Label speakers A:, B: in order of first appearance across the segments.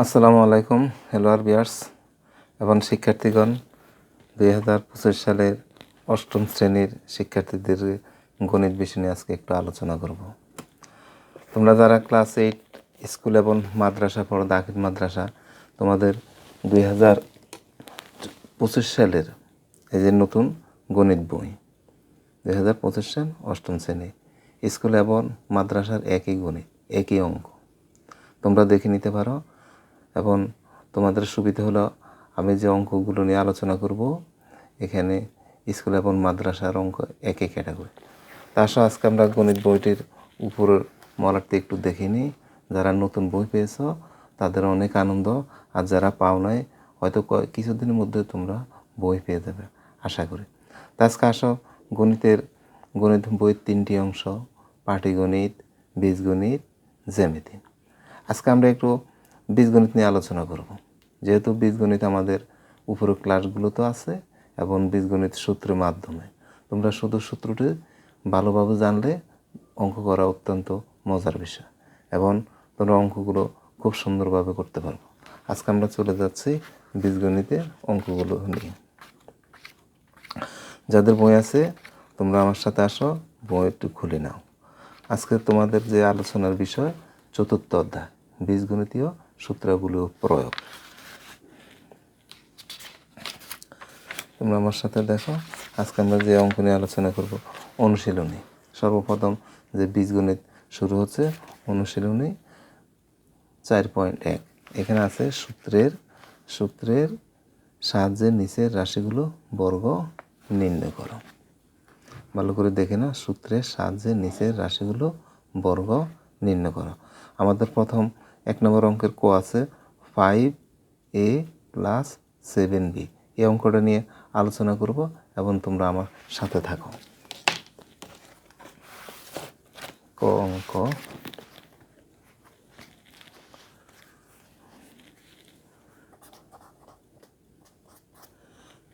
A: আসসালামু আলাইকুম হ্যালো আর বিয়ার্স এবং শিক্ষার্থীগণ। দুই হাজার পঁচিশ সালের অষ্টম শ্রেণির শিক্ষার্থীদের গণিত বিষয় নিয়ে আজকে একটু আলোচনা করব। তোমরা যারা ক্লাস এইট স্কুল এবং মাদ্রাসা পড়ো, দাখিল মাদ্রাসা, তোমাদের দুই হাজার পঁচিশ সালের এই যে নতুন গণিত বই, দুই হাজার পঁচিশ সাল অষ্টম শ্রেণি স্কুল এবং মাদ্রাসার একই গণিত, একই অঙ্ক। তোমরা দেখে নিতে পারো এবং তোমাদের সুবিধা হলো আমি যে অঙ্কগুলো নিয়ে আলোচনা করব, এখানে স্কুল এবং মাদ্রাসার অঙ্ক একই ক্যাটাগরি। তার সহ আজকে আমরা গণিত বইটির উপরের মলারটি একটু দেখে নিই। যারা নতুন বই পেয়েছ, তাদের অনেক আনন্দ, আর যারা পাও নাই, হয়তো কিছুদিনের মধ্যে তোমরা বই পেয়ে যাবে, আশা করি। তা আজকে আসো, গণিতের গণিত বইয়ের তিনটি অংশ, পাটিগণিত, বীজগণিত, জ্যামিতি। আজকে আমরা একটু বীজগণিত নিয়ে আলোচনা করব। যেহেতু বীজগণিত আমাদের উপরের ক্লাসগুলো তো আছে এবং বীজগণিত সূত্রের মাধ্যমে। তোমরা শুধু সূত্রটি ভালোভাবে জানলে অঙ্ক করা অত্যন্ত মজার বিষয় এবং তোমরা অঙ্কগুলো খুব সুন্দরভাবে করতে পারব। আজকে আমরা চলে যাচ্ছি বীজগণিতের অঙ্কগুলো নিয়ে। যাদের বই আছে, তোমরা আমার সাথে আসো, বই একটু খুলে নাও। আজকে তোমাদের যে আলোচনার বিষয়, চতুর্থ অধ্যায়, বীজগণিতীয় সূত্রগুলো প্রয়োগ। তোমরা আমার সাথে দেখো, আজকে আমরা যে অঙ্ক নিয়ে আলোচনা করব, অনুশীলনী। সর্বপ্রথম যে বীজগণিত শুরু হচ্ছে, অনুশীলনী চার পয়েন্ট এক। এখানে আছে সূত্রের সূত্রের সাহায্যে নিচের রাশিগুলো বর্গ নির্ণয় করো। ভালো করে দেখে না সূত্রের সাহায্যে নিচের রাশিগুলো বর্গ নির্ণয় করো। আমাদের প্রথম এক নম্বর অঙ্কের কো আছে five A plus seven B এই অঙ্কটা নিয়ে আলোচনা করব এবং তোমরা আমার সাথে থাকো। ক অঙ্ক?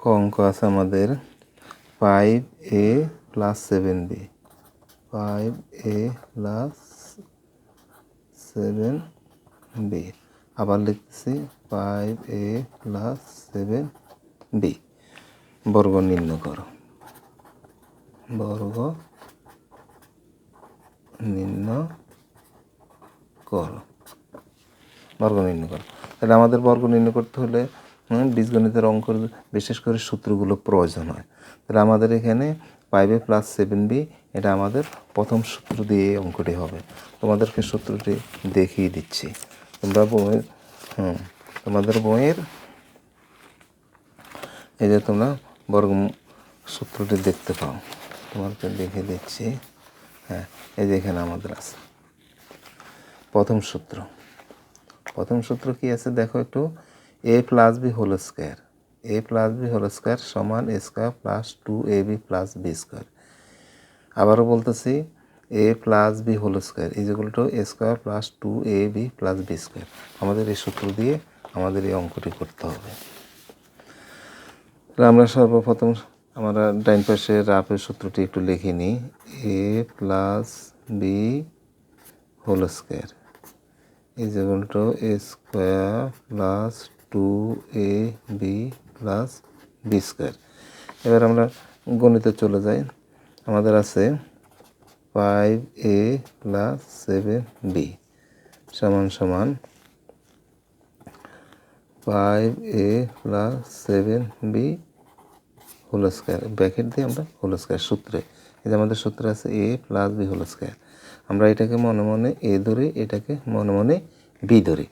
A: ক অঙ্ক আছে আমাদের five A plus seven B five A plus seven B আবার লিখতেছি five A plus seven B বর্গ নির্ণয় করো। বর্গ নির্ণয় করো। বর্গ নির্ণয় করো। তাহলে আমাদের বর্গ নির্ণয় করতে হলে বীজগণিতের অঙ্কর বিশেষ করে সূত্রগুলো প্রয়োজন হয়। তাহলে আমাদের এখানে five A plus seven B এটা আমাদের প্রথম সূত্র দিয়ে অঙ্কটি হবে। তোমাদেরকে সূত্রটি দেখিয়ে দিচ্ছি। তোমরা বইয়ের, হুম, তোমাদের বইয়ের, এই যে তোমরা বর্গ সূত্রটি দেখতে পাও তোমাকে দেখে দিচ্ছি হ্যাঁ এই যে এখানে আমাদের আছে। প্রথম সূত্র প্রথম সূত্র কি আছে দেখো একটু A plus B whole square A plus B whole square সমান A square plus two A B plus B square আবারও বলতেছি A plus B whole square is equal to A square plus two A B plus B square আমাদের এই সূত্র দিয়ে আমাদের এই অঙ্কটি করতে হবে। আমরা সর্বপ্রথম আমরা ডাইন পাশে রাফের সূত্রটি একটু লিখে নিই। A plus B whole square is equal to A square plus two A B plus B square এবার আমরা গণিতে চলে যাই। আমাদের আছে five A plus seven B সমান সমান five A plus seven B whole square bracket দিয়ে আমরা হোল স্কোয়ার সূত্রে। এই আমাদের সূত্র আছে A plus B whole square আমরা এটাকে মনে মনে এ ধরি, এটাকে মনে মনে বি ধরি।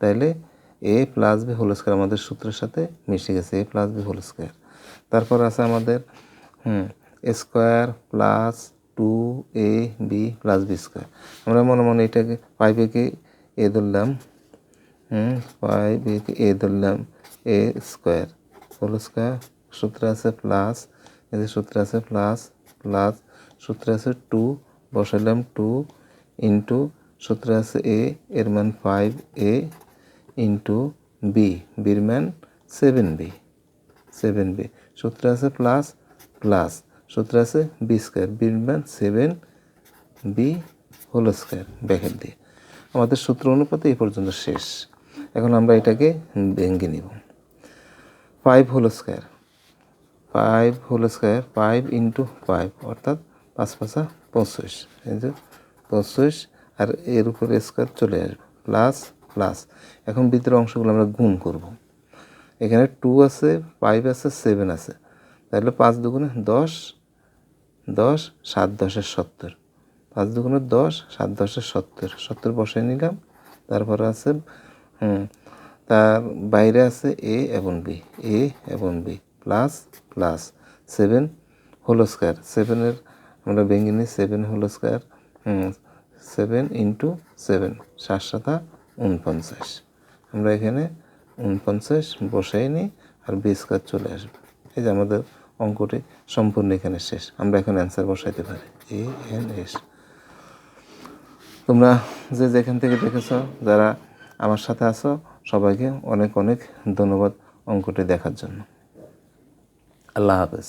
A: তাইলে A plus B whole square আমাদের সূত্রের সাথে মিশে গেছে A plus B whole square তারপর আছে আমাদের, হুম square plus two A B plus B square আমরা মনে মনে এটাকে ফাইভ একে এ ধরলাম। ফাইভ একে এ ধরলাম এ স্কোয়ার হোল স্কোয়ার সূত্র আছে প্লাস এদের সূত্র আছে প্লাস প্লাস সূত্র আছে টু বসালাম টু ইন্টু সূত্র আছে এ এর মান ফাইভ এ ইন্টু বি বির মান সেভেন বি সেভেন বি সূত্র আছে প্লাস প্লাস সূত্র আছে বি স্কোয়ার বির মান seven B whole square bracket দিয়ে। আমাদের সূত্র অনুপাতে এই পর্যন্ত শেষ। এখন আমরা এটাকে ভেঙে নিব। Five whole square five whole square five into five অর্থাৎ পাঁচ পাঁচা পঁচিশ। এই যে পঁচিশ, আর এর উপরে স্কোয়ার চলে আসবে প্লাস প্লাস এখন ভিতরে অংশগুলো আমরা গুণ করব। এখানে টু আছে ফাইভ আছে সেভেন আছে। তাহলে পাঁচ দুগুণে দশ দশ, সাত দশের সত্তর। পাঁচ দুগুণে দশ, সাত দশের সত্তর। সত্তর বসায় নিলাম। তারপরে আছে তার বাইরে আছে এ এবং বি। এ এবং B plus plus seven whole square. সেভেনের আমরা ভেঙে নিই seven whole square seven into seven, সাত সাতা উনপঞ্চাশ। আমরা এখানে উনপঞ্চাশ বসাই নিই আর বি স্কোয়ার চলে আসবে। এই যে আমাদের অঙ্কটি সম্পূর্ণ এখানে শেষ। আমরা এখন অ্যান্সার বসাইতে পারি। এ এন এস তোমরা যে যেখান থেকে দেখেছ, যারা আমার সাথে আছো, সবাইকে অনেক অনেক ধন্যবাদ অঙ্কটি দেখার জন্য। আল্লাহ হাফেজ।